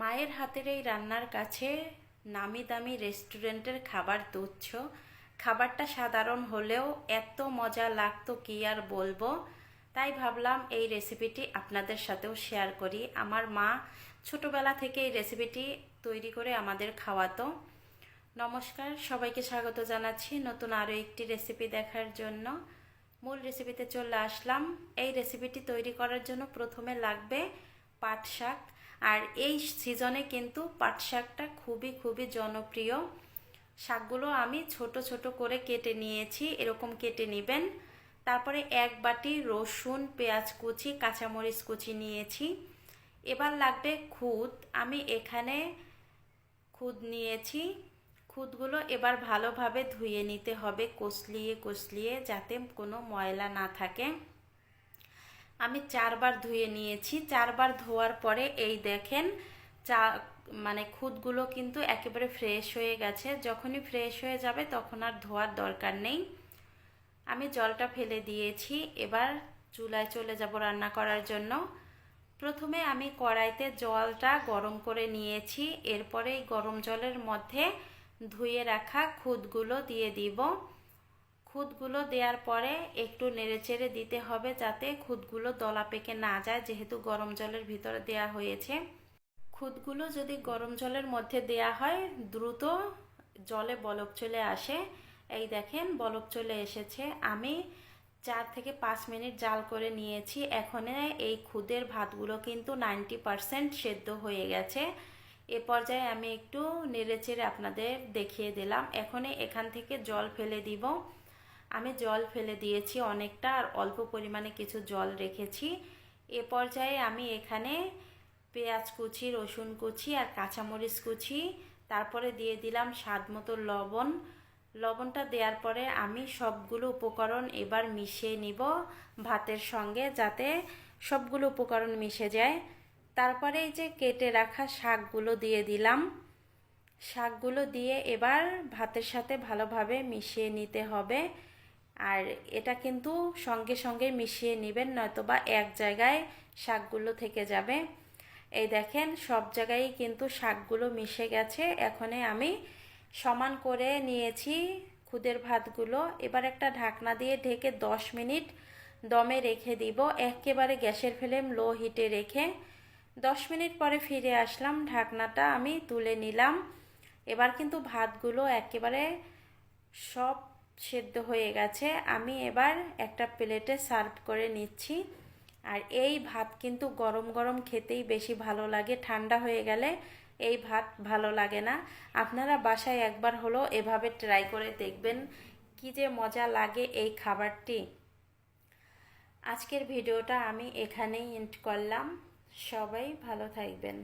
মায়ের হাতের এই রান্নার কাছে নামি দামি রেস্টুরেন্টের খাবার তুচ্ছ। খাবারটা সাধারণ হলেও এত মজা লাগতো কি আর বলব? তাই ভাবলাম এই রেসিপিটি আপনাদের সাথেও শেয়ার করি। আমার মা ছোটবেলা থেকে এই রেসিপিটি তৈরি করে আমাদের খাওয়াতো। নমস্কার, সবাইকে স্বাগত জানাচ্ছি নতুন আরও একটি রেসিপি দেখার জন্য। মূল রেসিপিতে চলে আসলাম। এই রেসিপিটি তৈরি করার জন্য প্রথমে লাগবে পাট শাক আর এই সিজনে কিন্তু পাট শাকটা খুবই খুবই জনপ্রিয়। শাকগুলো আমি ছোট ছোট করে কেটে নিয়েছি, এরকম কেটে নেবেন। তারপরে এক বাটি রসুন, পেঁয়াজ কুচি, কাঁচামরিচ কুচি নিয়েছি। এবার লাগবে খুদ। আমি এখানে খুদ নিয়েছি। খুদগুলো এবার ভালোভাবে ধুয়ে নিতে হবে, কষলিয়ে কষলিয়ে যাতে কোনো ময়লা না থাকে। আমি চারবার ধুয়ে নিয়েছি। চারবার ধোয়ার পরে এই দেখেন চা মানে খুদগুলো কিন্তু একেবারে ফ্রেশ হয়ে গেছে। যখনই ফ্রেশ হয়ে যাবে তখন আর ধোয়ার দরকার নেই। আমি জলটা ফেলে দিয়েছি। এবার চুলায় চলে যাব রান্না করার জন্য। প্রথমে আমি কড়াইতে জলটা গরম করে নিয়েছি। এরপরে গরম জলের মধ্যে ধুয়ে রাখা খুদগুলো দিয়ে দিব। খুদগুলো দেওয়ার পরে একটু নেড়েচেড়ে দিতে হবে যাতে খুদগুলো দলা পেকে না যায়, যেহেতু গরম জলের ভিতরে দেয়া হয়েছে। খুদগুলো যদি গরম জলের মধ্যে দেয়া হয়, দ্রুত জলে বলক চলে আসে। এই দেখেন, বলক চলে এসেছে। আমি চার থেকে পাঁচ মিনিট জাল করে নিয়েছি। এখন এই খুদের ভাতগুলো কিন্তু নাইনটি পারসেন্ট সেদ্ধ হয়ে গেছে। এ পর্যায়ে আমি একটু নেড়েচেড়ে আপনাদের দেখিয়ে দিলাম। এখন এখান থেকে জল ফেলে দিব। আমি জল ফেলে দিয়েছি অনেকটা আর অল্প পরিমাণে কিছু জল রেখেছি। এ পর্যায়ে আমি এখানে পেঁয়াজ কুচি, রসুন কুচি আর কাঁচামরিচ কুচি, তারপরে দিয়ে দিলাম স্বাদ মতো লবণ। লবণটা দেওয়ার পরে আমি সবগুলো উপকরণ এবার মিশিয়ে নিব ভাতের সঙ্গে যাতে সবগুলো উপকরণ মিশে যায়। তারপরে এই যে কেটে রাখা শাকগুলো দিয়ে দিলাম। শাকগুলো দিয়ে এবার ভাতের সাথে ভালোভাবে মিশিয়ে নিতে হবে। আর এটা কিন্তু সঙ্গে সঙ্গে মিশিয়ে নেবেন, নয়তোবা এক জায়গায় শাকগুলো থেকে যাবে। এই দেখেন, সব জায়গায় কিন্তু শাকগুলো মিশে গেছে। এখনে আমি সমান করে নিয়েছি খুদের ভাতগুলো। এবার একটা ঢাকনা দিয়ে ঢেকে দশ মিনিট দমে রেখে দিব। একেবারে গ্যাসের ফ্লেম লো হিটে রেখে দশ মিনিট পরে ফিরে আসলাম। ঢাকনাটা আমি তুলে নিলাম। এবার কিন্তু ভাতগুলো একেবারে সব সেদ্ধ হয়ে গেছে। আমি এবার একটা প্লেটে সার্ভ করে নিচ্ছি। আর এই ভাত কিন্তু গরম গরম খেতেই বেশি ভালো লাগে। ঠান্ডা হয়ে গেলে এই ভাত ভালো লাগে না। আপনারা বাসায় একবার হলো এভাবে ট্রাই করে দেখবেন কি যে মজা লাগে এই খাবারটি। আজকের ভিডিওটা আমি এখানেই এন্ড করলাম। সবাই ভালো থাকবেন।